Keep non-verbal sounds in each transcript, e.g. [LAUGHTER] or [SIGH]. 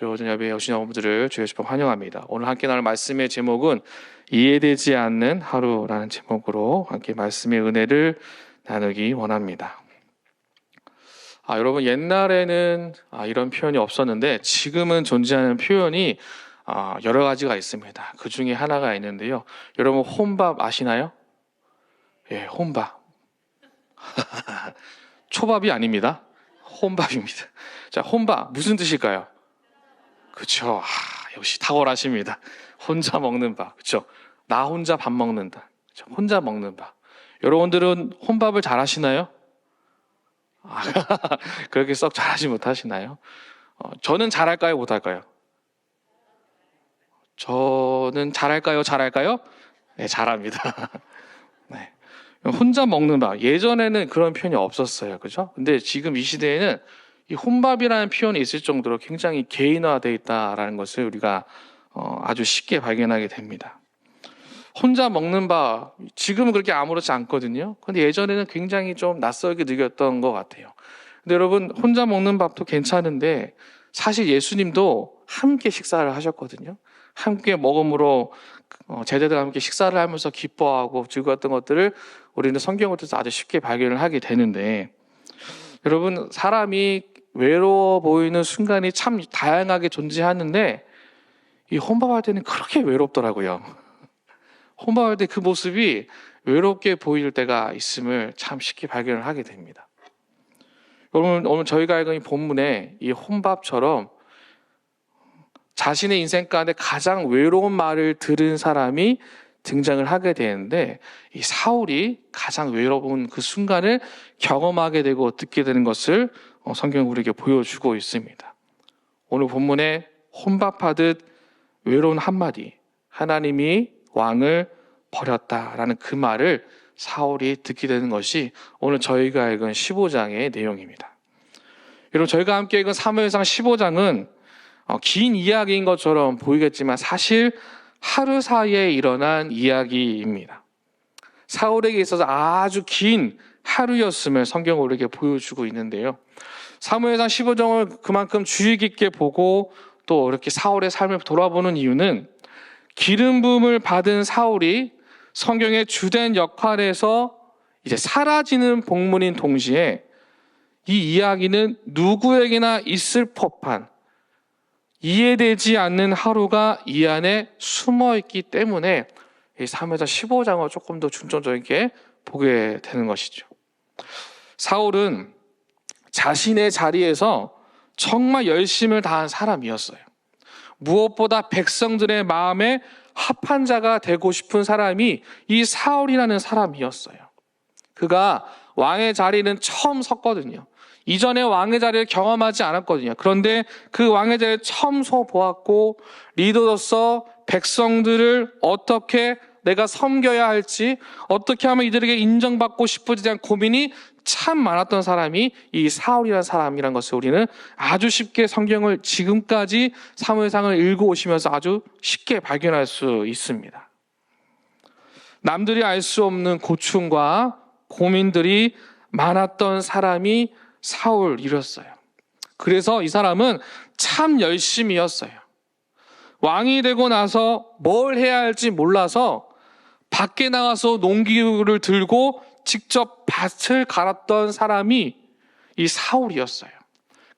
요즘 예배에 오신 여러분들을 주의 집합 환영합니다. 오늘 함께 나눌 말씀의 제목은 이해되지 않는 하루라는 제목으로 함께 말씀의 은혜를 나누기 원합니다. 아, 여러분 옛날에는 아, 이런 표현이 없었는데 지금은 존재하는 표현이 아, 여러 가지가 있습니다. 그 중에 하나가 있는데요. 여러분 혼밥 아시나요? 예, 혼밥. [LAUGHS] 초밥이 아닙니다. 혼밥입니다. 자, 혼밥 무슨 뜻일까요? 그쵸. 아, 역시 탁월하십니다. 혼자 먹는 밥. 그쵸. 나 혼자 밥 먹는다. 그쵸? 혼자 먹는 밥. 여러분들은 혼밥을 잘 하시나요? 아, [LAUGHS] 그렇게 썩 잘하지 못하시나요? 어, 저는 잘할까요? 못할까요? 저는 잘할까요? 잘할까요? 네, 잘합니다. [LAUGHS] 네. 혼자 먹는 밥. 예전에는 그런 표현이 없었어요. 그죠? 근데 지금 이 시대에는 이 혼밥이라는 표현이 있을 정도로 굉장히 개인화되어 있다라는 것을 우리가 어, 아주 쉽게 발견하게 됩니다. 혼자 먹는 밥, 지금은 그렇게 아무렇지 않거든요. 근데 예전에는 굉장히 좀 낯설게 느꼈던 것 같아요. 근데 여러분, 혼자 먹는 밥도 괜찮은데, 사실 예수님도 함께 식사를 하셨거든요. 함께 먹음으로 어, 제자들과 함께 식사를 하면서 기뻐하고 즐거웠던 것들을 우리는 성경을 통해서 아주 쉽게 발견을 하게 되는데, 여러분, 사람이 외로워 보이는 순간이 참 다양하게 존재하는데, 이 혼밥할 때는 그렇게 외롭더라고요. [LAUGHS] 혼밥할 때 그 모습이 외롭게 보일 때가 있음을 참 쉽게 발견을 하게 됩니다. 여러분, 오늘 저희가 읽은 이 본문에 이 혼밥처럼 자신의 인생 가운데 가장 외로운 말을 들은 사람이 등장을 하게 되는데 이 사울이 가장 외로운 그 순간을 경험하게 되고 듣게 되는 것을 어, 성경 우리에게 보여주고 있습니다. 오늘 본문에 혼밥하듯 외로운 한마디 하나님이 왕을 버렸다라는 그 말을 사울이 듣게 되는 것이 오늘 저희가 읽은 15장의 내용입니다. 여러분 저희가 함께 읽은 사무엘상 15장은 어, 긴 이야기인 것처럼 보이겠지만 사실 하루 사이에 일어난 이야기입니다. 사울에게 있어서 아주 긴 하루였음을 성경 우리에게 보여주고 있는데요. 사무엘상 15장을 그만큼 주의 깊게 보고 또 이렇게 사울의 삶을 돌아보는 이유는 기름 부음을 받은 사울이 성경의 주된 역할에서 이제 사라지는 복문인 동시에 이 이야기는 누구에게나 있을 법한 이해되지 않는 하루가 이 안에 숨어 있기 때문에 이 3회자 15장을 조금 더 중점적이게 보게 되는 것이죠. 사울은 자신의 자리에서 정말 열심을 다한 사람이었어요. 무엇보다 백성들의 마음에 합한 자가 되고 싶은 사람이 이 사울이라는 사람이었어요. 그가 왕의 자리는 처음 섰거든요. 이전에 왕의 자리를 경험하지 않았거든요. 그런데 그 왕의 자리를 처음 서 보았고 리더로서 백성들을 어떻게 내가 섬겨야 할지 어떻게 하면 이들에게 인정받고 싶은지 대한 고민이 참 많았던 사람이 이 사울이라는 사람이라는 것을 우리는 아주 쉽게 성경을 지금까지 사무엘상을 읽고 오시면서 아주 쉽게 발견할 수 있습니다. 남들이 알 수 없는 고충과 고민들이 많았던 사람이 사울이었어요. 그래서 이 사람은 참 열심이었어요. 왕이 되고 나서 뭘 해야 할지 몰라서 밖에 나가서 농기구를 들고 직접 밭을 갈았던 사람이 이 사울이었어요.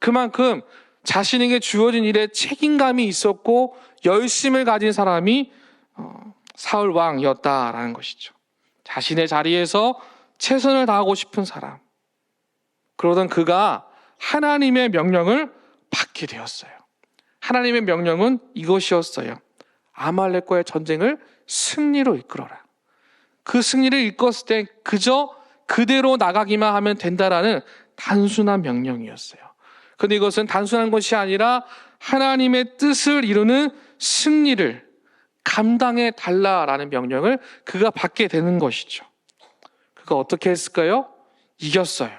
그만큼 자신에게 주어진 일에 책임감이 있었고 열심을 가진 사람이 어, 사울 왕이었다라는 것이죠. 자신의 자리에서 최선을 다하고 싶은 사람. 그러던 그가 하나님의 명령을 받게 되었어요. 하나님의 명령은 이것이었어요. 아말렉과의 전쟁을 승리로 이끌어라. 그 승리를 이끌었을 때 그저 그대로 나가기만 하면 된다라는 단순한 명령이었어요. 근데 이것은 단순한 것이 아니라 하나님의 뜻을 이루는 승리를 감당해 달라라는 명령을 그가 받게 되는 것이죠. 그가 어떻게 했을까요? 이겼어요.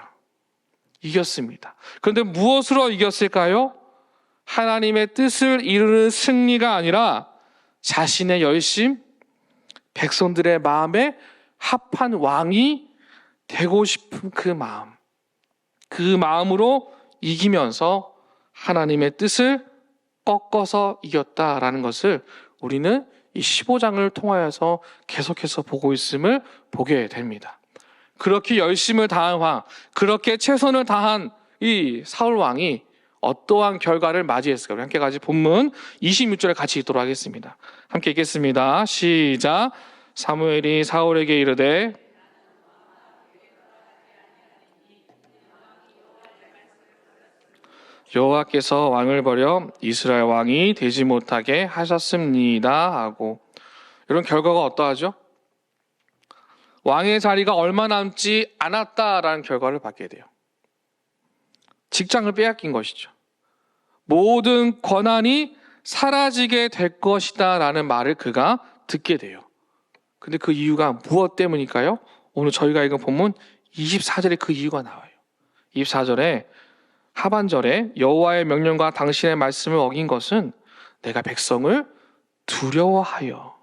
이겼습니다. 그런데 무엇으로 이겼을까요? 하나님의 뜻을 이루는 승리가 아니라 자신의 열심, 백성들의 마음에 합한 왕이 되고 싶은 그 마음, 그 마음으로 이기면서 하나님의 뜻을 꺾어서 이겼다라는 것을 우리는 이 15장을 통하여서 계속해서 보고 있음을 보게 됩니다. 그렇게 열심을 다한 왕, 그렇게 최선을 다한 이 사울 왕이 어떠한 결과를 맞이했을까? 우리 함께 같이 본문 26절에 같이 읽도록 하겠습니다. 함께 읽겠습니다. 시작. 사무엘이 사울에게 이르되 여호와께서 왕을 버려 이스라엘 왕이 되지 못하게 하셨습니다 하고 이런 결과가 어떠하죠? 왕의 자리가 얼마 남지 않았다라는 결과를 받게 돼요. 직장을 빼앗긴 것이죠. 모든 권한이 사라지게 될 것이다 라는 말을 그가 듣게 돼요. 근데 그 이유가 무엇 때문일까요? 오늘 저희가 읽은 본문 24절에 그 이유가 나와요. 24절에 하반절에 여호와의 명령과 당신의 말씀을 어긴 것은 내가 백성을 두려워하여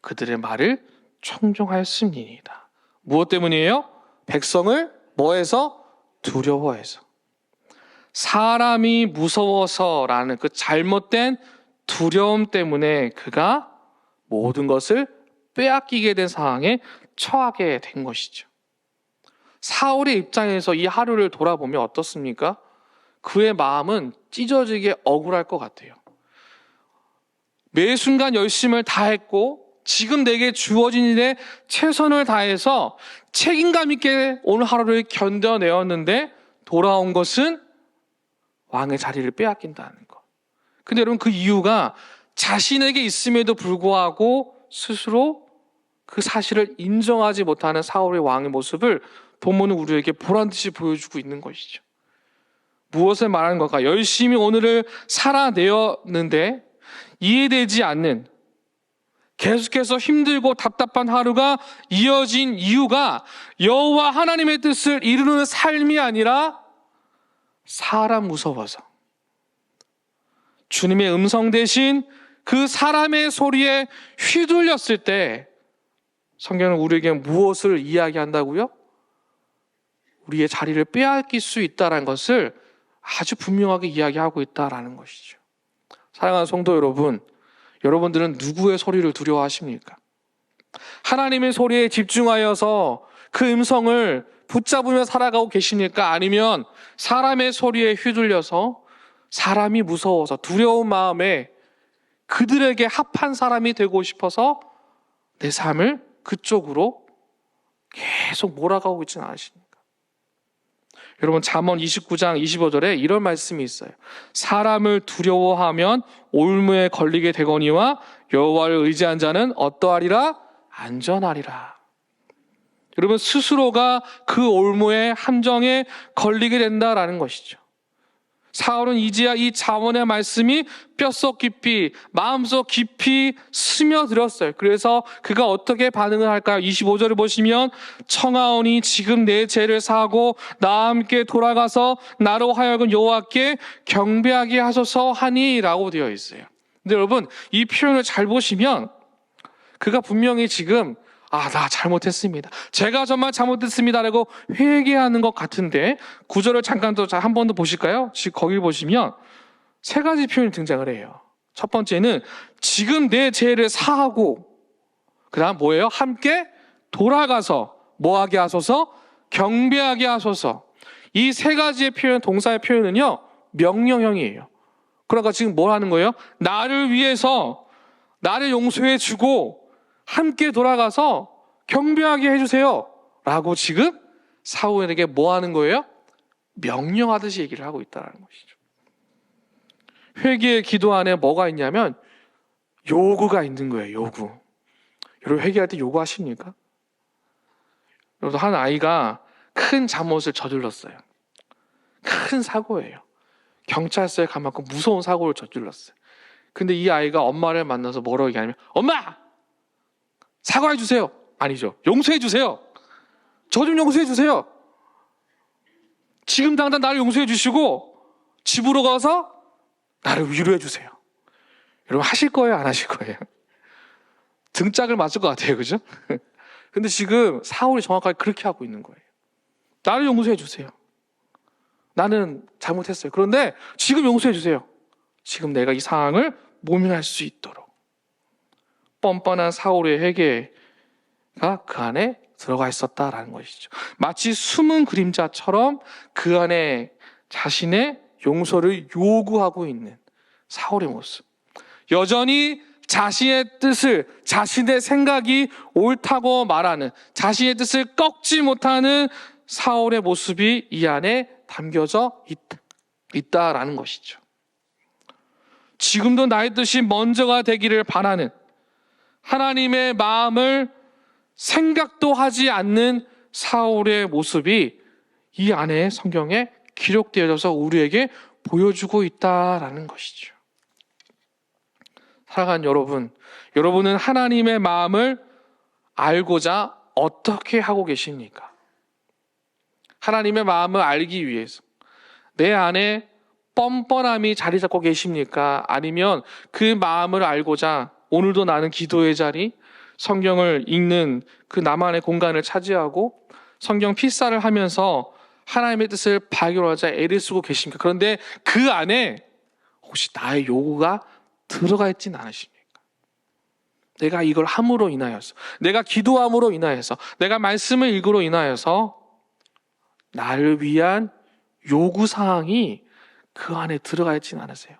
그들의 말을 청종하였음이니이다. 무엇 때문이에요? 백성을 뭐해서 두려워해서 사람이 무서워서라는 그 잘못된 두려움 때문에 그가 모든 것을 빼앗기게 된 상황에 처하게 된 것이죠. 사울의 입장에서 이 하루를 돌아보면 어떻습니까? 그의 마음은 찢어지게 억울할 것 같아요. 매 순간 열심을 다했고 지금 내게 주어진 일에 최선을 다해서 책임감 있게 오늘 하루를 견뎌내었는데 돌아온 것은 왕의 자리를 빼앗긴다는 것. 근데 여러분 그 이유가 자신에게 있음에도 불구하고 스스로 그 사실을 인정하지 못하는 사울의 왕의 모습을 본문은 우리에게 보란 듯이 보여주고 있는 것이죠. 무엇을 말하는 걸까? 열심히 오늘을 살아내었는데 이해되지 않는 계속해서 힘들고 답답한 하루가 이어진 이유가 여호와 하나님의 뜻을 이루는 삶이 아니라 사람 무서워서 주님의 음성 대신 그 사람의 소리에 휘둘렸을 때 성경은 우리에게 무엇을 이야기한다고요? 우리의 자리를 빼앗길 수 있다는 것을 아주 분명하게 이야기하고 있다라는 것이죠. 사랑하는 성도 여러분, 여러분들은 누구의 소리를 두려워하십니까? 하나님의 소리에 집중하여서 그 음성을 붙잡으며 살아가고 계십니까? 아니면 사람의 소리에 휘둘려서 사람이 무서워서 두려운 마음에 그들에게 합한 사람이 되고 싶어서 내 삶을 그쪽으로 계속 몰아가고 있지는 않으십니까? 여러분 잠언 29장 25절에 이런 말씀이 있어요. 사람을 두려워하면 올무에 걸리게 되거니와 여호와를 의지한 자는 어떠하리라 안전하리라. 여러분 스스로가 그 올무의 함정에 걸리게 된다라는 것이죠. 사울은 이제야 이 자원의 말씀이 뼛속 깊이, 마음속 깊이 스며들었어요. 그래서 그가 어떻게 반응을 할까요? 25절을 보시면 청하오니 지금 내 죄를 사고 나와 함께 돌아가서 나로 하여금 여호와께 경배하게 하소서 하니라고 되어 있어요. 근데 여러분 이 표현을 잘 보시면 그가 분명히 지금 아, 나 잘못했습니다. 제가 정말 잘못했습니다라고 회개하는 것 같은데 구절을 잠깐 더한번 더 보실까요? 지금 거기 보시면 세 가지 표현이 등장을 해요. 첫 번째는 지금 내 죄를 사하고 그다음 뭐예요? 함께 돌아가서 뭐하게 하소서 경배하게 하소서. 이 세 가지의 표현 동사의 표현은요 명령형이에요. 그러니까 지금 뭘 하는 거예요? 나를 위해서 나를 용서해 주고 함께 돌아가서 경배하게 해주세요. 라고 지금 사울에게 뭐 하는 거예요? 명령하듯이 얘기를 하고 있다는 것이죠. 회개의 기도 안에 뭐가 있냐면 요구가 있는 거예요, 요구. 여러분 회개할 때 요구하십니까? 여러분 한 아이가 큰 잘못을 저질렀어요. 큰 사고예요. 경찰서에 가만큼 무서운 사고를 저질렀어요. 근데 이 아이가 엄마를 만나서 뭐라고 얘기하냐면 엄마! 사과해 주세요. 아니죠. 용서해 주세요. 저 좀 용서해 주세요. 지금 당장 나를 용서해 주시고 집으로 가서 나를 위로해 주세요. 여러분 하실 거예요? 안 하실 거예요? 등짝을 맞을 것 같아요. 그죠? [LAUGHS] 근데 지금 사울이 정확하게 그렇게 하고 있는 거예요. 나를 용서해 주세요. 나는 잘못했어요. 그런데 지금 용서해 주세요. 지금 내가 이 상황을 모면할 수 있도록 뻔뻔한 사울의 회개가 그 안에 들어가 있었다라는 것이죠. 마치 숨은 그림자처럼 그 안에 자신의 용서를 요구하고 있는 사울의 모습. 여전히 자신의 뜻을, 자신의 생각이 옳다고 말하는, 자신의 뜻을 꺾지 못하는 사울의 모습이 이 안에 담겨져 있다, 있다라는 것이죠. 지금도 나의 뜻이 먼저가 되기를 바라는 하나님의 마음을 생각도 하지 않는 사울의 모습이 이 안에 성경에 기록되어져서 우리에게 보여주고 있다라는 것이죠. 사랑하는 여러분, 여러분은 하나님의 마음을 알고자 어떻게 하고 계십니까? 하나님의 마음을 알기 위해서 내 안에 뻔뻔함이 자리 잡고 계십니까? 아니면 그 마음을 알고자 오늘도 나는 기도의 자리, 성경을 읽는 그 나만의 공간을 차지하고 성경 필사를 하면서 하나님의 뜻을 발견하자 애를 쓰고 계십니까? 그런데 그 안에 혹시 나의 요구가 들어가 있지는 않으십니까? 내가 이걸 함으로 인하여서, 내가 기도함으로 인하여서, 내가 말씀을 읽으로 인하여서 나를 위한 요구 사항이 그 안에 들어가 있지는 않으세요.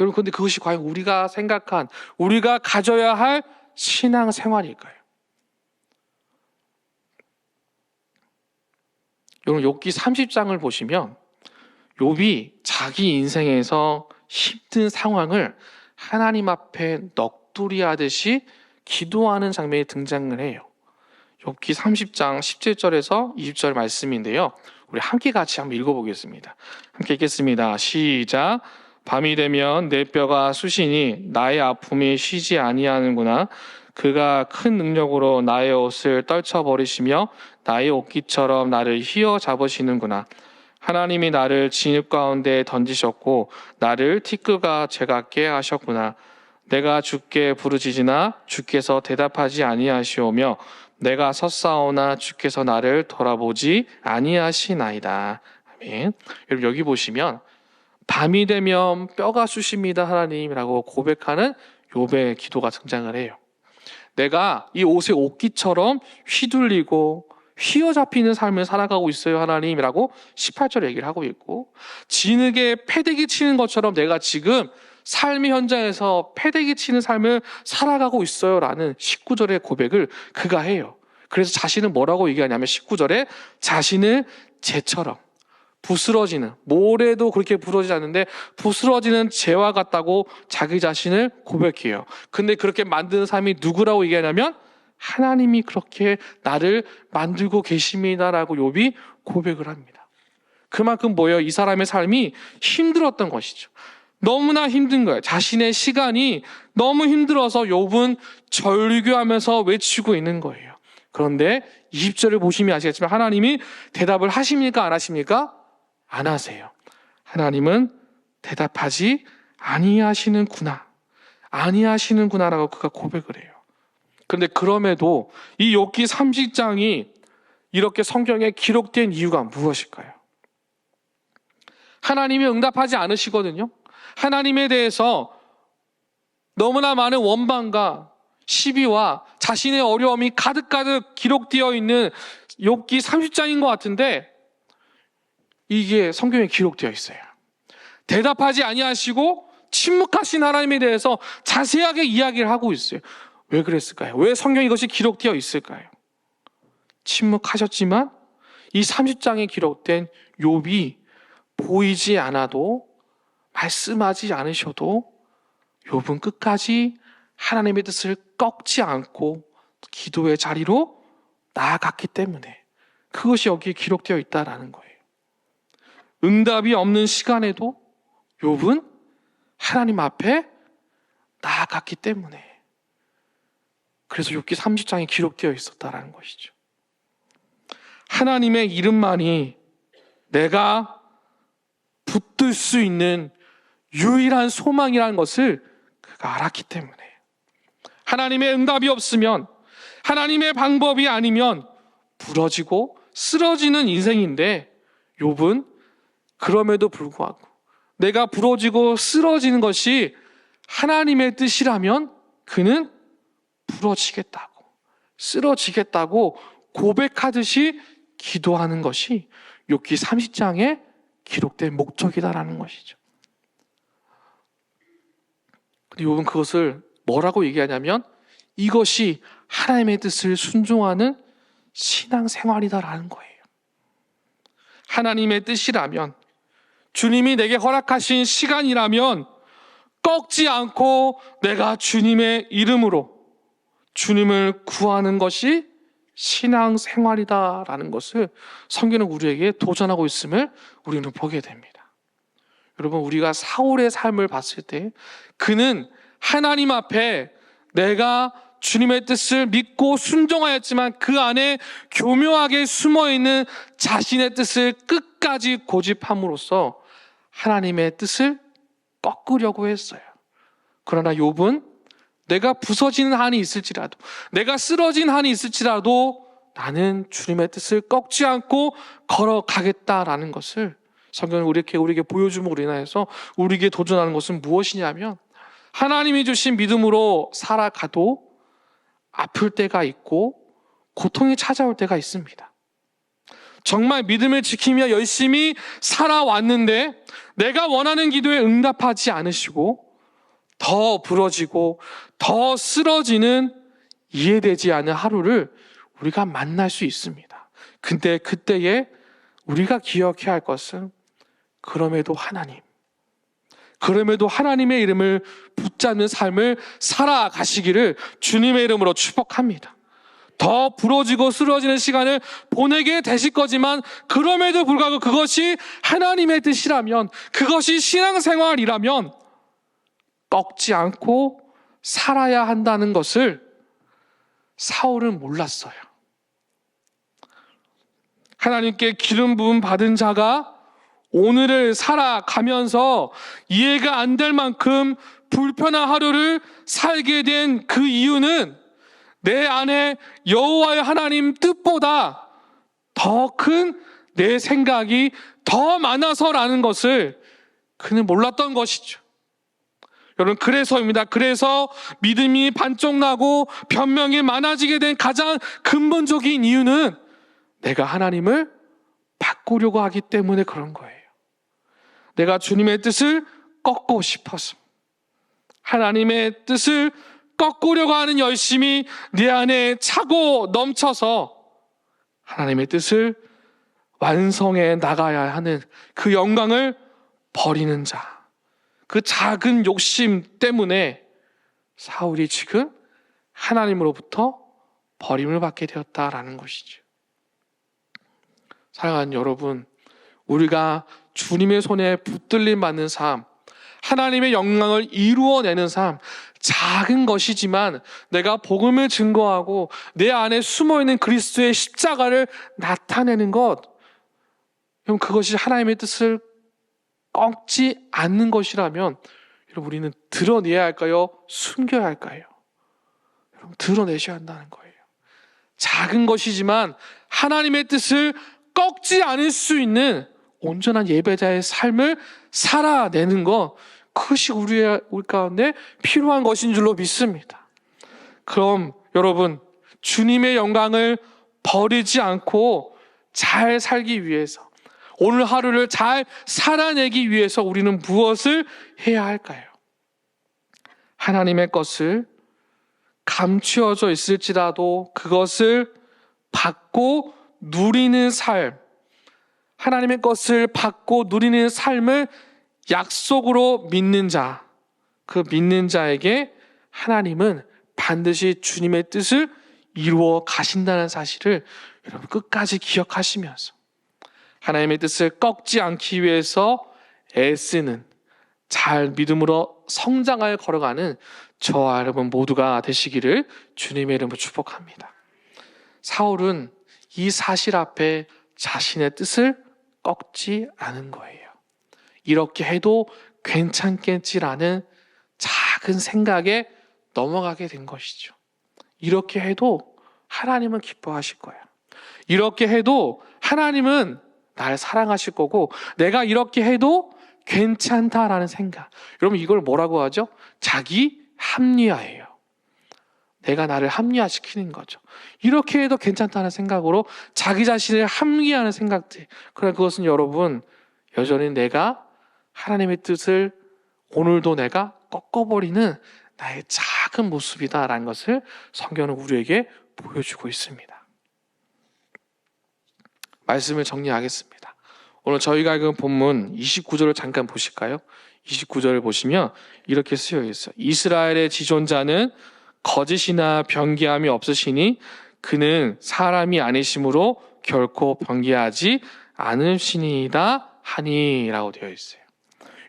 여러분, 근데 그것이 과연 우리가 생각한, 우리가 가져야 할 신앙 생활일까요? 여러분, 욥기 30장을 보시면 욥이 자기 인생에서 힘든 상황을 하나님 앞에 넋두리 하듯이 기도하는 장면이 등장을 해요. 욥기 30장 17절에서 20절 말씀인데요. 우리 함께 같이 한번 읽어보겠습니다. 함께 읽겠습니다. 시작. 밤이 되면 내 뼈가 쑤시니 나의 아픔이 쉬지 아니하는구나. 그가 큰 능력으로 나의 옷을 떨쳐 버리시며 나의 옷깃처럼 나를 휘어 잡으시는구나. 하나님이 나를 진흙 가운데 던지셨고 나를 티끌과 제같게 하셨구나. 내가 주께 부르짖으나 주께서 대답하지 아니하시오며 내가 섰사오나 주께서 나를 돌아보지 아니하시나이다. 아멘. 여러분 여기 보시면 밤이 되면 뼈가 쑤십니다 하나님이라고 고백하는 욥의 기도가 등장을 해요. 내가 이 옷의 옷깃처럼 휘둘리고 휘어잡히는 삶을 살아가고 있어요 하나님이라고 18절 얘기를 하고 있고 진흙에 패대기 치는 것처럼 내가 지금 삶의 현장에서 패대기 치는 삶을 살아가고 있어요 라는 19절의 고백을 그가 해요. 그래서 자신은 뭐라고 얘기하냐면 19절에 자신을 재처럼 부스러지는 모래도 그렇게 부러지지 않는데 부스러지는 재와 같다고 자기 자신을 고백해요. 근데 그렇게 만드는 사람이 누구라고 얘기하냐면 하나님이 그렇게 나를 만들고 계십니다라고 욥이 고백을 합니다. 그만큼 뭐예요? 이 사람의 삶이 힘들었던 것이죠. 너무나 힘든 거예요. 자신의 시간이 너무 힘들어서 욥은 절규하면서 외치고 있는 거예요. 그런데 20절을 보시면 아시겠지만 하나님이 대답을 하십니까? 안 하십니까? 안 하세요. 하나님은 대답하지 아니하시는구나. 아니하시는구나라고 그가 고백을 해요. 그런데 그럼에도 이 욥기 30장이 이렇게 성경에 기록된 이유가 무엇일까요? 하나님이 응답하지 않으시거든요. 하나님에 대해서 너무나 많은 원망과 시비와 자신의 어려움이 가득가득 기록되어 있는 욥기 30장인 것 같은데 이게 성경에 기록되어 있어요. 대답하지 아니하시고 침묵하신 하나님에 대해서 자세하게 이야기를 하고 있어요. 왜 그랬을까요? 왜 성경 이것이 기록되어 있을까요? 침묵하셨지만 이 30장에 기록된 욥이 보이지 않아도 말씀하지 않으셔도 욥은 끝까지 하나님의 뜻을 꺾지 않고 기도의 자리로 나아갔기 때문에 그것이 여기에 기록되어 있다라는 거예요. 응답이 없는 시간에도 욥은 하나님 앞에 나아갔기 때문에 그래서 욥기 30장에 기록되어 있었다라는 것이죠. 하나님의 이름만이 내가 붙들 수 있는 유일한 소망이라는 것을 그가 알았기 때문에 하나님의 응답이 없으면 하나님의 방법이 아니면 부러지고 쓰러지는 인생인데 욥은 그럼에도 불구하고 내가 부러지고 쓰러지는 것이 하나님의 뜻이라면 그는 부러지겠다고, 쓰러지겠다고 고백하듯이 기도하는 것이 욥기 30장에 기록된 목적이다라는 것이죠. 근데 욥은 그것을 뭐라고 얘기하냐면 이것이 하나님의 뜻을 순종하는 신앙 생활이다라는 거예요. 하나님의 뜻이라면 주님이 내게 허락하신 시간이라면 꺾지 않고 내가 주님의 이름으로 주님을 구하는 것이 신앙 생활이다라는 것을 성경은 우리에게 도전하고 있음을 우리는 보게 됩니다. 여러분, 우리가 사울의 삶을 봤을 때 그는 하나님 앞에 내가 주님의 뜻을 믿고 순종하였지만 그 안에 교묘하게 숨어 있는 자신의 뜻을 끝까지 고집함으로써 하나님의 뜻을 꺾으려고 했어요. 그러나 욥은 내가 부서지는 한이 있을지라도 내가 쓰러진 한이 있을지라도 나는 주님의 뜻을 꺾지 않고 걸어가겠다라는 것을 성경은 우리에게 우리에게 보여줌으로 인하여서 우리에게 도전하는 것은 무엇이냐면 하나님이 주신 믿음으로 살아가도 아플 때가 있고 고통이 찾아올 때가 있습니다. 정말 믿음을 지키며 열심히 살아왔는데 내가 원하는 기도에 응답하지 않으시고 더 부러지고 더 쓰러지는 이해되지 않은 하루를 우리가 만날 수 있습니다. 근데 그때에 우리가 기억해야 할 것은 그럼에도 하나님, 그럼에도 하나님의 이름을 붙잡는 삶을 살아가시기를 주님의 이름으로 축복합니다. 더 부러지고 쓰러지는 시간을 보내게 되실 거지만 그럼에도 불구하고 그것이 하나님의 뜻이라면 그것이 신앙생활이라면 꺾지 않고 살아야 한다는 것을 사울은 몰랐어요. 하나님께 기름 부음 받은 자가 오늘을 살아가면서 이해가 안 될 만큼 불편한 하루를 살게 된 그 이유는 내 안에 여호와의 하나님 뜻보다 더 큰 내 생각이 더 많아서라는 것을 그는 몰랐던 것이죠. 여러분, 그래서입니다. 그래서 믿음이 반쪽 나고 변명이 많아지게 된 가장 근본적인 이유는 내가 하나님을 바꾸려고 하기 때문에 그런 거예요. 내가 주님의 뜻을 꺾고 싶어서. 하나님의 뜻을 꺾으려고 하는 열심이 내 안에 차고 넘쳐서 하나님의 뜻을 완성해 나가야 하는 그 영광을 버리는 자. 그 작은 욕심 때문에 사울이 지금 하나님으로부터 버림을 받게 되었다라는 것이죠. 사랑하는 여러분, 우리가 주님의 손에 붙들림 받는 삶, 하나님의 영광을 이루어내는 삶, 작은 것이지만 내가 복음을 증거하고 내 안에 숨어 있는 그리스도의 십자가를 나타내는 것, 그럼 그것이 하나님의 뜻을 꺾지 않는 것이라면 여러분 우리는 드러내야 할까요? 숨겨야 할까요? 여러분 드러내셔야 한다는 거예요. 작은 것이지만 하나님의 뜻을 꺾지 않을 수 있는 온전한 예배자의 삶을 살아내는 것 그것이 우리의 우리 가운데 필요한 것인 줄로 믿습니다. 그럼 여러분 주님의 영광을 버리지 않고 잘 살기 위해서 오늘 하루를 잘 살아내기 위해서 우리는 무엇을 해야 할까요? 하나님의 것을 감추어져 있을지라도 그것을 받고 누리는 삶, 하나님의 것을 받고 누리는 삶을 약속으로 믿는 자, 그 믿는 자에게 하나님은 반드시 주님의 뜻을 이루어 가신다는 사실을 여러분 끝까지 기억하시면서 하나님의 뜻을 꺾지 않기 위해서 애쓰는 잘 믿음으로 성장하여 걸어가는 저와 여러분 모두가 되시기를 주님의 이름으로 축복합니다. 사울은 이 사실 앞에 자신의 뜻을 꺾지 않은 거예요. 이렇게 해도 괜찮겠지라는 작은 생각에 넘어가게 된 것이죠. 이렇게 해도 하나님은 기뻐하실 거예요. 이렇게 해도 하나님은 날 사랑하실 거고 내가 이렇게 해도 괜찮다라는 생각. 여러분 이걸 뭐라고 하죠? 자기 합리화예요. 내가 나를 합리화시키는 거죠. 이렇게 해도 괜찮다는 생각으로 자기 자신을 합리화하는 생각들. 그러나 그것은 여러분 여전히 내가 하나님의 뜻을 오늘도 내가 꺾어버리는 나의 작은 모습이다라는 것을 성경은 우리에게 보여주고 있습니다. 말씀을 정리하겠습니다. 오늘 저희가 읽은 본문 29절을 잠깐 보실까요? 29절을 보시면 이렇게 쓰여 있어요. 이스라엘의 지존자는 거짓이나 변기함이 없으시니 그는 사람이 아니심으로 결코 변기하지 않으시니이다 하니라고 되어 있어요.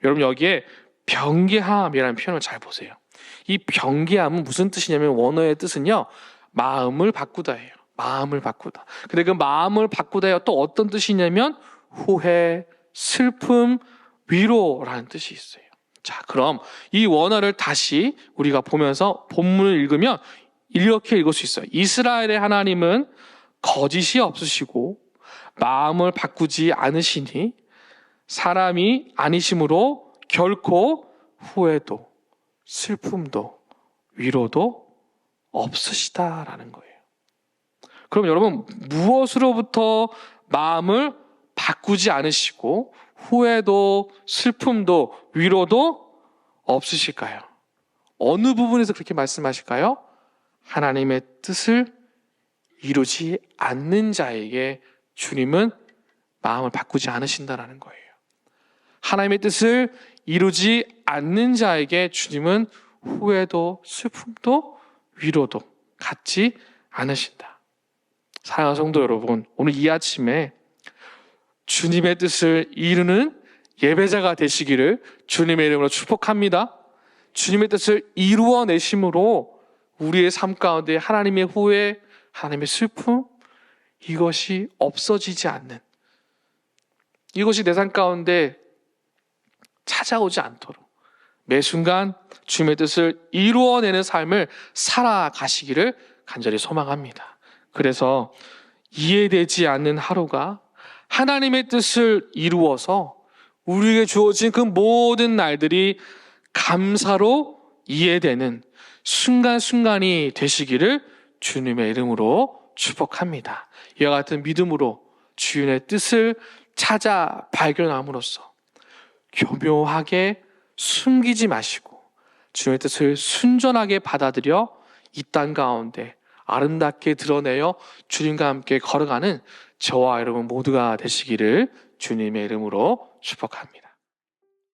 여러분 여기에 변기함이라는 표현을 잘 보세요. 이 변기함은 무슨 뜻이냐면 원어의 뜻은요. 마음을 바꾸다예요. 마음을 바꾸다. 근데 그 마음을 바꾸다요 또 어떤 뜻이냐면 후회, 슬픔, 위로라는 뜻이 있어요. 자, 그럼 이 원어를 다시 우리가 보면서 본문을 읽으면 이렇게 읽을 수 있어요. 이스라엘의 하나님은 거짓이 없으시고 마음을 바꾸지 않으시니 사람이 아니심으로 결코 후회도 슬픔도 위로도 없으시다라는 거예요. 그럼 여러분 무엇으로부터 마음을 바꾸지 않으시고 후회도 슬픔도 위로도 없으실까요? 어느 부분에서 그렇게 말씀하실까요? 하나님의 뜻을 이루지 않는 자에게 주님은 마음을 바꾸지 않으신다라는 거예요. 하나님의 뜻을 이루지 않는 자에게 주님은 후회도 슬픔도 위로도 갖지 않으신다. 사랑하는 성도 여러분, 오늘 이 아침에 주님의 뜻을 이루는 예배자가 되시기를 주님의 이름으로 축복합니다. 주님의 뜻을 이루어내심으로 우리의 삶 가운데 하나님의 후회, 하나님의 슬픔, 이것이 없어지지 않는, 이것이 내 삶 가운데 찾아오지 않도록 매 순간 주님의 뜻을 이루어내는 삶을 살아가시기를 간절히 소망합니다. 그래서 이해되지 않는 하루가 하나님의 뜻을 이루어서 우리에게 주어진 그 모든 날들이 감사로 이해되는 순간순간이 되시기를 주님의 이름으로 축복합니다. 이와 같은 믿음으로 주인의 뜻을 찾아 발견함으로써 교묘하게 숨기지 마시고 주님의 뜻을 순전하게 받아들여 이 땅 가운데 아름답게 드러내어 주님과 함께 걸어가는 저와 여러분 모두가 되시기를 주님의 이름으로 축복합니다.